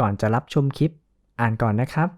ก่อนจะรับชมคลิป อ่านก่อนนะครับ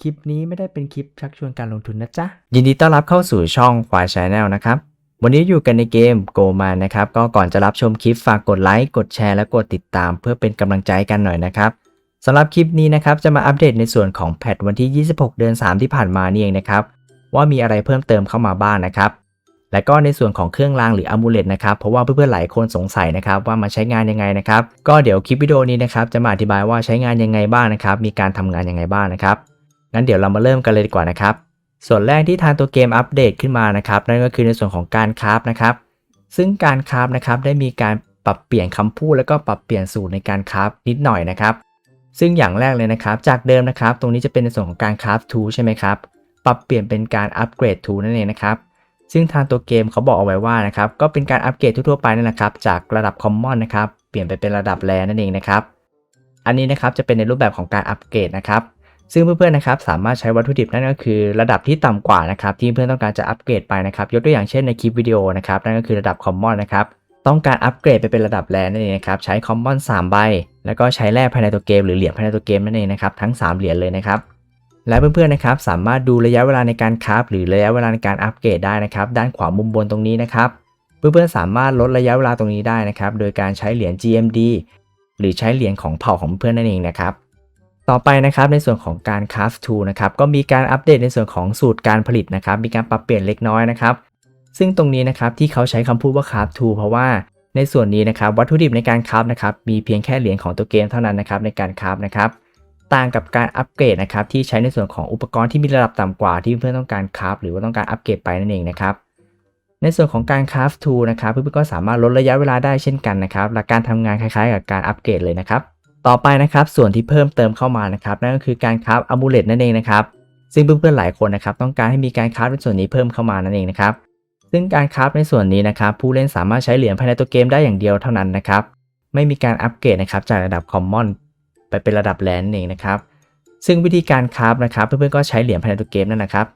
คลิปนี้ไม่ได้เป็นคลิปชักชวนการลงทุนนะจ๊ะ ยินดีต้อนรับเข้าสู่ช่องควายชาแนลนะครับ วันนี้อยู่กันในเกมโกมานะครับ ก็ก่อนจะรับชมคลิปฝากกดไลค์กดแชร์และกดติดตาม เพื่อเป็นกำลังใจกันหน่อยนะครับสำหรับคลิปนี้นะครับจะมาอัปเดตในส่วนของแพทวันที่ 26 เดือน 3 ที่ผ่านมานี่เองนะครับว่ามีอะไรเพิ่มเติมเข้ามาบ้างนะครับ และก็ในส่วนของเครื่องรางหรืออ m มูเลตนะครับ เพราะว่าเพื่อนๆหลายคนสงสัยนะครับว่ามาใช้งานยังไงนะครับ ก็เดี๋ยวคลิปวิดีโอนี้นะครับจะมาอธิบายว่าใช้งานยังไงบ้างนะครับ มีการทำงานยังไงบ้างนะครับ งั้นเดี๋ยวเรามาเริ่มกันเลยดีกว่านะครับ ส่วนแรกที่ทางตัวเกมอัปเดตขึ้นมานะครับ นั่นก็คือในส่วนของการคราฟนะครับ ซึ่งการคราฟนะครับได้มีการปรับเปลี่ยนคำพูดแล้วก็ปรับเปลี่ยนสูตรในการคราฟนิดหน่อยนะครับ ซึ่งอย่างแรกเลยนะครับ จากเดิมนะครับ ตรงนี้จะเป็นในส่วนของการคราฟทูใช่ไหมครับ ปรับเปลี่ยนเป็นการอัปเกรดทูนั่นเองนะครับ ซึ่งทางตัวเกมเขาบอกเอาไว้ว่านะครับก็เป็นการอัปเกรดทั่วๆไปนั่นแหละครับจากระดับคอมมอนนะครับเปลี่ยนไปเป็นระดับแรนั่นเองนะครับอันนี้นะครับจะเป็นในรูปแบบของการอัปเกรดนะครับซึ่งเพื่อนๆนะครับสามารถใช้วัตถุดิบนั่นก็คือระดับที่ต่ำกว่านะครับที่เพื่อนต้องการจะอัปเกรดไปนะครับยกตัวอย่างเช่นในคลิปวิดีโอนะครับนั่นก็คือระดับคอมมอนนะครับต้องการอัปเกรดไปเป็นระดับแรนั่นเองนะครับใช้คอมมอน3ใบแล้วก็ใช้แร่ภายในตัวเกม หรือเหรียญภายในตัวเกมนั่นเองนะครับทั้ง 3 เหรียญเลยนะครับ และเพื่อนๆนะครับสามารถดูระยะเวลาในการคราฟหรือระยะเวลาในการอัปเกรดได้นะครับ ด้านขวามุมบนตรงนี้นะครับเพื่อนๆสามารถลดระยะเวลาตรงนี้ได้นะครับ โดยการใช้เหรียญ GMD หรือใช้เหรียญของเผ่าของเพื่อนนั่นเองนะครับ ต่อไปนะครับในส่วนของการ craft tool นะครับก็มีการอัปเดตในส่วนของสูตรการผลิตนะครับ มีการปรับเปลี่ยนเล็กน้อยนะครับ ซึ่งตรงนี้นะครับที่เขาใช้คำพูดว่า craft tool เพราะว่าในส่วนนี้นะครับวัตถุดิบในการคราฟนะครับมีเพียงแค่เหรียญของตัวเกมเท่านั้นนะครับในการคราฟนะครับ ต่างกับการอัปเกรดนะครับที่ใช้ในส่วนของอุปกรณ์ที่มีระดับต่ำกว่าที่เพื่อนต้องการคราฟหรือว่าต้องการอัปเกรดไปนั่นเองนะครับในส่วนของการคราฟทูนะครับเพื่อนๆก็สามารถลดระยะเวลาได้เช่นกันนะครับหลักการทำงานคล้ายๆ กับการอัปเกรดเลยนะครับต่อไปนะครับส่วนที่เพิ่มเติมเข้ามานะครับนั่นก็คือการคราฟอะมูเลตนั่นเองนะครับซึ่งเพื่อนๆหลายคนนะครับต้องการให้มีการคราฟในส่วนนี้เพิ่มเข้ามานั่นเองนะครับซึ่งการคราฟในส่วนนี้นะครับผู้เล่นสามารถใช้เหรียญภายในตัวเกมได้อย่างเดียวเท่านั้นนะครับไม่มีการอัปเกรดนะครับจากระดับคอมมอน ไปเป็นระดับแลนด์เองนะครับ ซึ่งวิธีการคราฟนะครับเพื่อนๆก็ใช้เหรียญภายในตัวเกมนั่นนะครับ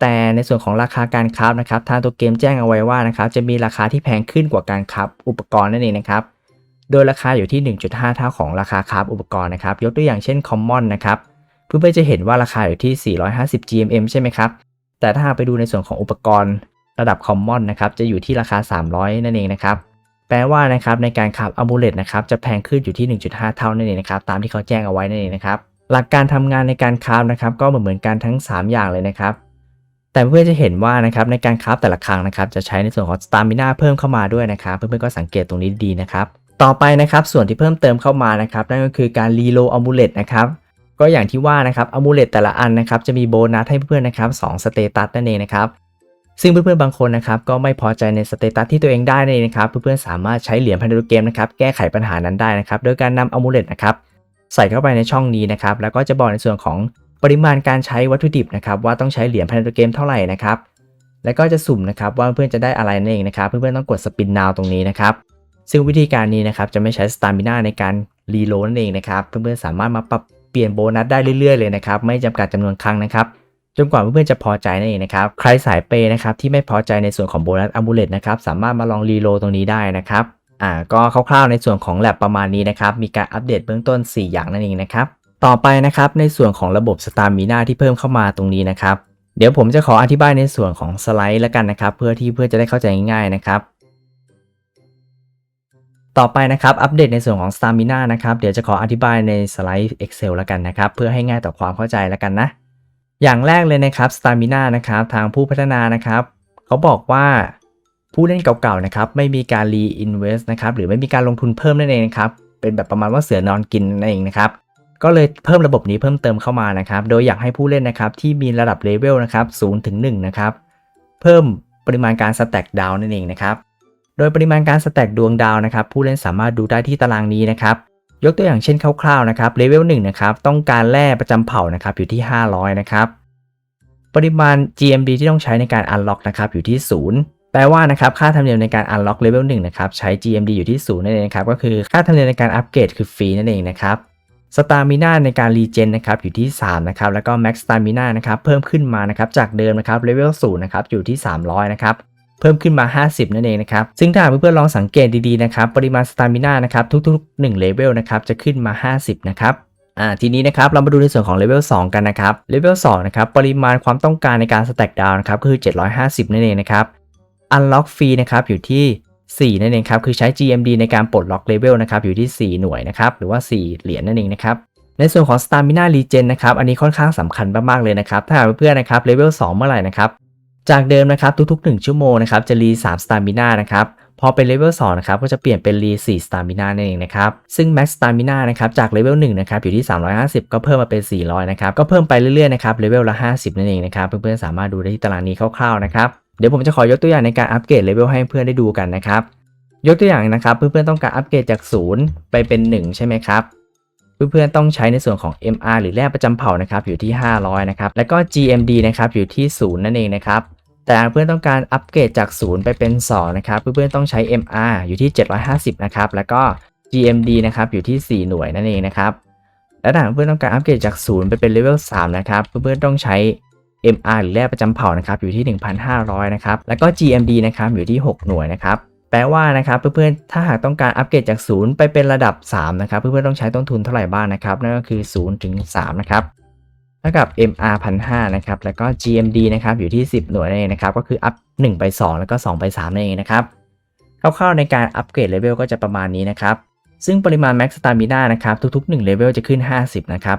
แต่ในส่วนของราคาการคราฟนะครับทางตัวเกมแจ้งเอาไว้ว่านะครับจะมีราคาที่แพงขึ้นกว่าการคราฟอุปกรณ์นั่นเองนะครับโดยราคาอยู่ที่ 1.5 เท่าของราคาคราฟอุปกรณ์นะครับยกตัวอย่างเช่นคอมมอนนะครับเพื่อนๆจะเห็นว่าราคาอยู่ที่ 450 GMM ใช่ไหมครับแต่ถ้าไปดูในส่วนของอุปกรณ์ระดับคอมมอนนะครับจะอยู่ที่ราคา 300 นั่นเองนะครับ แปลว่านะครับในการขับอะมูเลตนะครับจะแพงขึ้นอยู่ที่ 1.5 เท่านั่นเองนะครับตามที่เขาแจ้งเอาไว้นั่นเองนะครับหลักการทำงานในการคราฟนะครับก็เหมือนเหมือนกันทั้ง 3 อย่างเลยนะครับแต่เพื่อนจะเห็นว่านะครับในการคราฟแต่ละครั้งนะครับจะใช้ในส่วนของสตามิน่าเพิ่มเข้ามาด้วยนะครับเพื่อนๆก็สังเกตตรงนี้ดีนะครับต่อไปนะครับส่วนที่เพิ่มเติมเข้ามานะครับนั่นก็คือการรีโลอะมูเลตนะครับก็อย่างที่ว่านะครับอะมูเลตแต่ละอันนะครับจะมีโบนัสให้เพื่อนๆนะครับ2สเตตัสนั่นเองนะครับ ซึ่งเพื่อนๆบางคนนะครับก็ไม่พอใจในสเตตัสที่ตัวเองได้นั่นะครับเพื่อนๆสามารถใช้เหรียญพันธุเกมนะครับแก้ไขปัญหานั้นได้นะครับโดยการนำอะมูเลตนะครับใส่เข้าไปในช่องนี้นะครับแล้วก็จะบอกในส่วนของปริมาณการใช้วัตถุดิบนะครับว่าต้องใช้เหรียญพันธุเกมเท่าไหร่นะครับแล้วก็จะสุ่มนะครับว่าเพื่อนๆจะได้อะไรนั่นเองนะครับเพื่อนๆต้องกดสปินนาวตรงนี้นะครับซึ่งวิธีการนี้นะครับจะไม่ใช้สตามิน่าในการรีโหลดนั่นเองนะครับเพื่อนๆสามารถมาปรับเปลี่ยนโบนัสได้เรื่อยๆเลยนะครับไม่จำกัดจำนวนครั้งนะครับ จนกว่าเพื่อนๆจะพอใจนั่นเองนะครับ ใครสายเปย์นะครับที่ไม่พอใจในส่วนของโบนัสอะมูเลตนะครับสามารถมาลองรีโลตรงนี้ได้นะครับอ่าก็คร่าวๆในส่วนของแลบประมาณนี้นะครับ มีการอัปเดตเบื้องต้น 4 อย่างนั่นเองนะครับ ต่อไปนะครับในส่วนของระบบสตามิน่าที่เพิ่มเข้ามาตรงนี้นะครับ เดี๋ยวผมจะขออธิบายในส่วนของสไลด์แล้วกันนะครับ เพื่อที่เพื่อนจะได้เข้าใจง่ายๆนะครับต่อไปนะครับอัปเดตในส่วนของ Stamina นะครับ เดี๋ยวจะขออธิบายในสไลด์ Excel แล้วกันนะครับ เพื่อให้ง่ายต่อความเข้าใจแล้วกันนะ อย่างแรกเลยนะครับ Stamina นะครับทางผู้พัฒนานะครับเขาบอกว่าผู้เล่นเก่าๆนะครับไม่มีการ reinvest นะครับหรือไม่มีการลงทุนเพิ่มนั่นเองนะครับเป็นแบบประมาณว่าเสือนอนกินนั่นเองนะครับก็เลยเพิ่มระบบนี้เพิ่มเติมเข้ามานะครับโดยอยากให้ผู้เล่นนะครับที่มีระดับเลเวลนะครับ0ถึง1นะครับเพิ่มปริมาณการสแต็กดาวนั่นเองนะครับโดยปริมาณการสแต็กดวงดาวนะครับผู้เล่นสามารถดูได้ที่ตารางนี้นะครับ ยกตัวอย่างเช่นคร่าวๆนะครับเลเวล1นะครับต้องการแร่ประจำเผ่านะครับอยู่ที่ 500 นะครับ ปริมาณ GMD ที่ต้องใช้ในการ Unlock นะครับอยู่ที่ 0 แปลว่านะครับค่าธรรมเนียมในการ Unlock Level 1นะครับใช้ GMD อยู่ที่ 0 นั่นเองนะครับก็คือค่าธรรมเนียมในการอัปเกรดคือฟรีนั่นเองนะครับสตามิน่าในการรีเจนนะครับอยู่ที่ 3 นะครับ แล้วก็แม็กสตามิน่านะครับเพิ่มขึ้นมานะครับจากเดิมนะครับเลเวล0นะครับอยู่ที่ 300 นะครับ เพิ่มขึ้นมา 50 นั่นเองนะครับ ซึ่งถ้าเพื่อนๆลองสังเกตดีๆนะครับ ปริมาณสตามิน่านะครับทุกๆ1เลเวลนะครับจะขึ้นมา 50 นะครับ่าทีนี้นะครับเรามาดูในส่วนของเลเวล2กันนะครับเลเวล2นะครับปริมาณความต้องการในการสแต็กดาวนะครับก็คือ 750 นั่นเองนะครับ Unlock ฟรีนะครับอยู่ที่ 4 นั่นเองครับคือใช้ GMD ในการปลดล็อกเลเวลนะครับอยู่ที่ 4 หน่วยนะครับหรือว่า 4 เหรียญนั่นเองนะครับในส่วนของ Stamina Regen นะครับอันนี้ค่อนข้างสำคัญมากๆเลยนะครับถ้าเพื่อนๆนะครับเลเวล2เมื่อไหร่นะครับ จากเดิมนะครับทุกๆ 1 ชั่วโมงนะครับจะรี3 Stamina นะครับพอเป็นเลเวล2นะครับก็จะเปลี่ยนเป็นรี4 Stamina นั่นเองนะครับซึ่ง Max Stamina นะครับจากเลเวล1นะครับอยู่ที่ 350 ก็เพิ่มมาเป็น 400 นะครับก็เพิ่มไปเรื่อยๆนะครับเลเวลละ 50 นั่นเองนะครับเพื่อนๆสามารถดูได้ที่ตารางนี้คร่าวๆนะครับเดี๋ยวผมจะขอยกตัวอย่างในการอัปเกรดเลเวลให้เพื่อนได้ดูกันนะครับยกตัวอย่างนะครับเพื่อนๆต้องการอัปเกรดจาก 0 ไปเป็น 1 ใช่ไหมครับ เพื่อนๆต้องใช้ในส่วนของ MR หรือแร่ประจำเผ่านะครับอยู่ที่ 500นะครับแล้วก็ GMD นะครับอยู่ที่ 0 นั่นเองนะครับแต่เพื่อนต้องการอัปเกรดจาก 0 ไปเป็น 2 นะครับเพื่อนๆต้องใช้ MR อยู่ที่ 750นะครับแล้วก็ GMD นะครับอยู่ที่ 4 หน่วยนั่นเองนะครับและถ้าเพื่อนต้องการอัปเกรดจาก 0 ไปเป็นเลเวล3นะครับเพื่อนๆต้องใช้ MR หรือแร่ประจำเผ่านะครับอยู่ที่ 1,500นะครับแล้วก็ GMD นะครับอยู่ที่ 6 หน่วยนะครับ แปลว่านะครับเพื่อนๆ ถ้าหากต้องการอัปเกรดจาก 0 ไปเป็นระดับ 3 นะครับ เพื่อนๆ ต้องใช้ต้นทุนเท่าไหร่บ้างนะครับ นั่นก็คือ0ถึง3นะครับเท่ากับ MR 1,500นะครับ แล้วก็ GMD นะครับ อยู่ที่ 10 หน่วยนั่นเองนะครับ ก็คืออัพ 1 ไป 2 แล้วก็ 2 ไป3นั่นเองนะครับ คร่าวๆ ในการอัปเกรดเลเวลก็จะประมาณนี้นะครับ ซึ่งปริมาณ Max Stamina นะครับ ทุกๆ 1 เลเวลจะขึ้น 50 นะครับ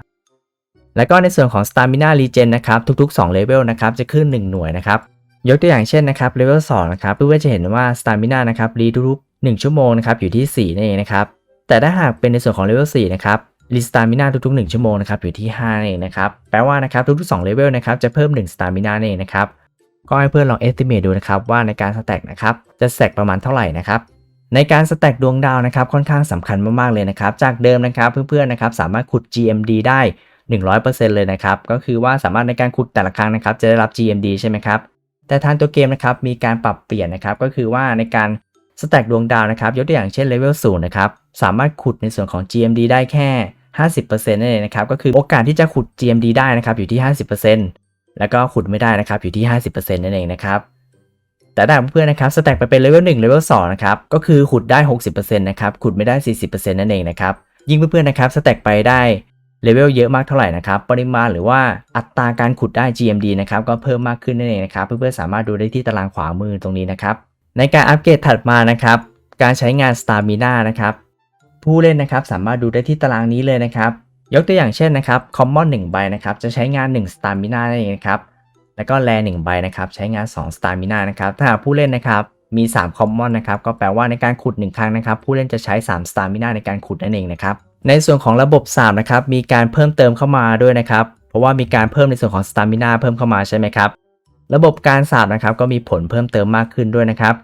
แล้วก็ในส่วนของ Stamina Regen นะครับ ทุกๆ 2 เลเวลนะครับ จะขึ้น 1 หน่วยนะครับ ยกตัวอย่างเช่นนะครับเลเวล2นะครับเพื่อนๆจะเห็นว่า Stamina นะครับรีทุกๆ1ชั่วโมงนะครับอยู่ที่ 4 นั่นเองนะครับ แต่ถ้าหากเป็นในส่วนของเลเวล4นะครับรีสตามินาทุก ๆ 1 ชั่วโมงนะครับอยู่ที่5นั่นเองนะครับแปลว่านะครับทุกๆ2เลเวลนะครับจะเพิ่ม1 Stamina นั่นเองนะครับก็ให้เพื่อนลอง estimate ดูนะครับว่าในการสแต็กนะครับจะสแต็กประมาณเท่าไหร่นะครับในการสแต็กดวงดาวนะครับค่อนข้างสำคัญมากๆเลยนะครับจากเดิมนะครับเพื่อนๆนะครับสามารถขุด GMD ได้ 100%เลยนะครับก็คือว่าสามารถในการขุดแต่ละครั้งนะครับจะได้รับ GMD ใช่ไหมครับ แต่ทางตัวเกมนะครับมีการปรับเปลี่ยนนะครับก็คือว่าในการสแต็กดวงดาวนะครับยกตัวอย่างเช่นเลเวล0นะครับสามารถขุดในส่วนของ GMD ได้แค่ 50%นั่นเองนะครับก็คือโอกาสที่จะขุด GMD ได้นะครับอยู่ที่ 50%แล้วก็ขุดไม่ได้นะครับอยู่ที่ 50%นั่นเองนะครับแต่ถ้าเพื่อนๆนะครับสแต็กไปเป็นเลเวล1เลเวล2นะครับก็คือขุดได้ 60%นะครับขุดไม่ได้ 40%นั่นเองนะครับยิ่งเพื่อนๆนะครับสแต็กไปได้ เลเวลเยอะมากเท่าไหร่นะครับ ปริมาณหรือว่าอัตราการขุดได้ GMD นะครับก็เพิ่มมากขึ้นนั่นเองนะครับ เพื่อนๆสามารถดูได้ที่ตารางขวามือตรงนี้นะครับ ในการอัปเกรดถัดมานะครับ การใช้งาน Stamina นะครับ ผู้เล่นนะครับสามารถดูได้ที่ตารางนี้เลยนะครับ ยกตัวอย่างเช่นนะครับ Common 1ใบนะครับจะใช้งาน 1 Stamina นั่นเองนะครับ แล้วก็แร1ใบนะครับใช้งาน 2 Stamina นะครับถ้าผู้เล่นนะครับมี3 Common นะครับก็แปลว่าในการขุด 1 ครั้งนะครับผู้เล่นจะใช้3 Stamina ในการขุดนั่นเองนะครับ ในส่วนของระบบ 3 นะครับ มีการเพิ่มเติมเข้ามาด้วยนะครับ เพราะว่ามีการเพิ่มในส่วนของ Stamina เพิ่มเข้ามาใช่ไหมครับ ระบบการสาบนะครับก็มีผลเพิ่มเติมมากขึ้นด้วยนะครับ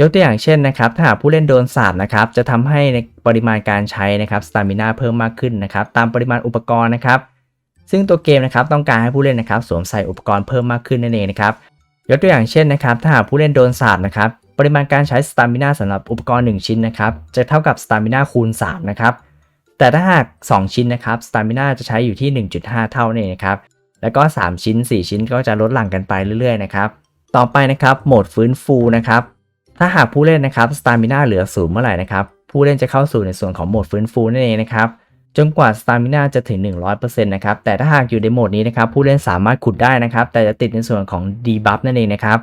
ยกตัวอย่างเช่นนะครับ ถ้าหากผู้เล่นโดนสาบนะครับ จะทำให้ในปริมาณการใช้นะครับ Stamina เพิ่มมากขึ้นนะครับ ตามปริมาณอุปกรณ์นะครับ ซึ่งตัวเกมนะครับต้องการให้ผู้เล่นนะครับ สวมใส่อุปกรณ์เพิ่มมากขึ้นนั่นเองนะครับ ยกตัวอย่างเช่นนะครับ ถ้าหากผู้เล่นโดนสาบนะครับ ปริมาณการใช้ Stamina สำหรับอุปกรณ์ 1 ชิ้นนะครับ จะเท่ากับ Stamina คูณ3นะครับ แต่ถ้าหาก 2 ชิ้นนะครับ Stamina จะใช้อยู่ที่ 1.5 เท่านั่นะครับ แล้วก็ 3 ชิ้น 4 ชิ้นก็จะลดหลั่งกันไปเรื่อยๆนะครับ ต่อไปนะครับโหมดฟื้นฟูนะครับ ถ้าหากผู้เล่นนะครับ Stamina เหลือศูนย์เมื่อไหร่นะครับ ผู้เล่นจะเข้าสู่ในส่วนของโหมดฟื้นฟูนั่นเองนะครับ จนกว่า Stamina จะถึง 100%นะครับ แต่ถ้าหากอยู่ในโหมดนี้นะครับ ผู้เล่นสามารถขุดได้นะครับ แต่จะติดในส่วนของ debuff นั่นเองนะครับ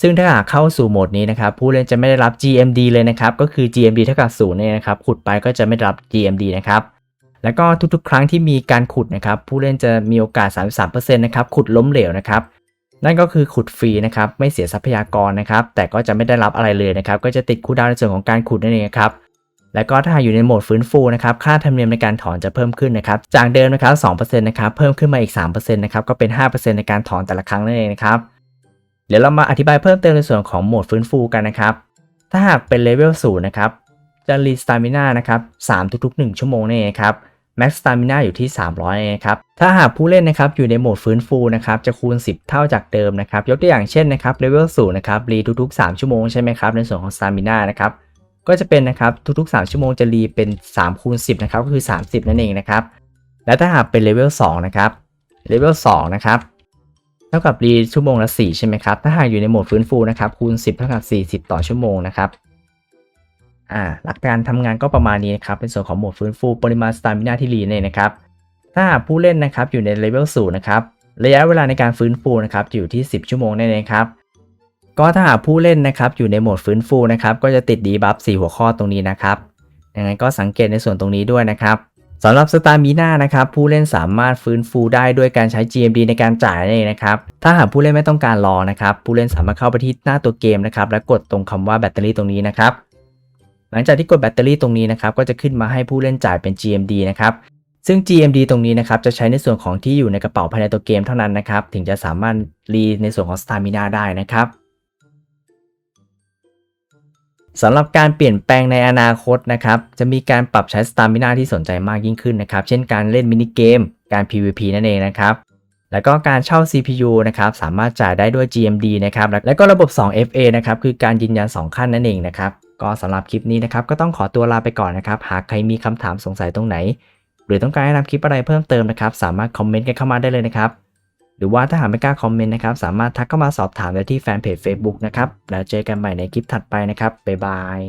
ซึ่งถ้าหากเข้าสู่โหมดนี้นะครับผู้เล่นจะไม่ได้รับ GMD เลยนะครับก็คือ GMD เท่ากับ0เนี่ยนะครับขุดไปก็จะไม่รับ GMD นะครับแล้วก็ทุกๆ ครั้งที่มีการขุดนะครับผู้เล่นจะมีโอกาส 33%นะครับขุดล้มเหลวนะครับนั่นก็คือขุดฟรีนะครับไม่เสียทรัพยากรนะครับแต่ก็จะไม่ได้รับอะไรเลยนะครับก็จะติดคูลดาวในส่วนของการขุดนั่นเองครับแล้วก็ถ้าหากอยู่ในโหมดฟื้นฟูนะครับค่าธรรมเนียมในการถอนจะเพิ่มขึ้นนะครับจากเดิมนะครับ2%นะครับเพิ่มขึ้นมาอีก3%นะครับก็เป็น 5%ในการถอนแต่ละครั้งนั่นเองนะครับ เดี๋ยวเรามาอธิบายเพิ่มเติมในส่วนของโหมดฟื้นฟูกันนะครับ ถ้าหากเป็นเลเวล0นะครับ จะรีสตามิน่านะครับ3ทุกๆ 1 ชั่วโมงนั่เองครับ Max Stamina อยู่ที่ 300เองครับ ถ้าหากผู้เล่นนะครับอยู่ในโหมดฟื้นฟูนะครับจะคูณ 10 เท่าจากเดิมนะครับ ยกตัวอย่างเช่นนะครับเลเวล0นะครับรีทุกๆ 3 ชั่วโมงใช่ไหมครับในส่วนของ Stamina นะครับก็จะเป็นนะครับทุกๆ 3 ชั่วโมงจะรีเป็น3คูณ10นะครับก็คือ 30 นั่นเองนะครับ และถ้าหากเป็นเลเวล2นะครับเลเวล2นะครับ เท่ากับรีชั่วโมงละ4ใช่ไหมครับ ถ้าหากอยู่ในโหมดฟื้นฟูนะครับ คูณ 10 เท่ากับ 40 ต่อชั่วโมงนะครับ อ่า หลักการทำงานก็ประมาณนี้นะครับ เป็นส่วนของโหมดฟื้นฟูปริมาณสตามินาที่รีเนั่นเองนะครับ ถ้าผู้เล่นนะครับอยู่ในเลเวลสูงนะครับ ระยะเวลาในการฟื้นฟูนะครับอยู่ที่ 10 ชั่วโมงนั่นเองครับ ก็ถ้าหากผู้เล่นนะครับอยู่ในโหมดฟื้นฟูนะครับ ก็จะติดดีบัฟ4หัวข้อตรงนี้นะครับ ยังไงก็สังเกตในส่วนตรงนี้ด้วยนะครับ สำหรับสตามิน่านะครับผู้เล่นสามารถฟื้นฟูได้ด้วยการใช้ GMD ในการจ่ายนั่นเองนะครับถ้าหากผู้เล่นไม่ต้องการรอนะครับผู้เล่นสามารถเข้าไปที่หน้าตัวเกมนะครับและกดตรงคำว่าแบตเตอรี่ตรงนี้นะครับหลังจากที่กดแบตเตอรี่ตรงนี้นะครับก็จะขึ้นมาให้ผู้เล่นจ่ายเป็น GMD นะครับซึ่ง GMD ตรงนี้นะครับจะใช้ในส่วนของที่อยู่ในกระเป๋าภายในตัวเกมเท่านั้นนะครับถึงจะสามารถรีในส่วนของสตามินาได้นะครับ สำหรับการเปลี่ยนแปลงในอนาคตนะครับจะมีการปรับใช้สตามินาที่สนใจมากยิ่งขึ้นนะครับ เช่นการเล่นมินิเกม การ PVP นั่นเองนะครับแล้วก็การเช่า CPU นะครับสามารถจ่ายได้ด้วย GMD นะครับแล้วก็ระบบ 2FA นะครับคือการยืนยัน 2 ขั้นนั่นเองนะครับก็สำหรับคลิปนี้นะครับก็ต้องขอตัวลาไปก่อนนะครับ หากใครมีคำถามสงสัยตรงไหน หรือต้องการให้ทำคลิปอะไรเพิ่มเติมนะครับ สามารถคอมเมนต์กันเข้ามาได้เลยนะครับ หรือว่าถ้าหากไม่กล้าคอมเมนต์นะครับ สามารถทักเข้ามาสอบถามได้ที่แฟนเพจ Facebook นะครับ แล้วเจอกันใหม่ในคลิปถัดไปนะครับ บ๊ายบาย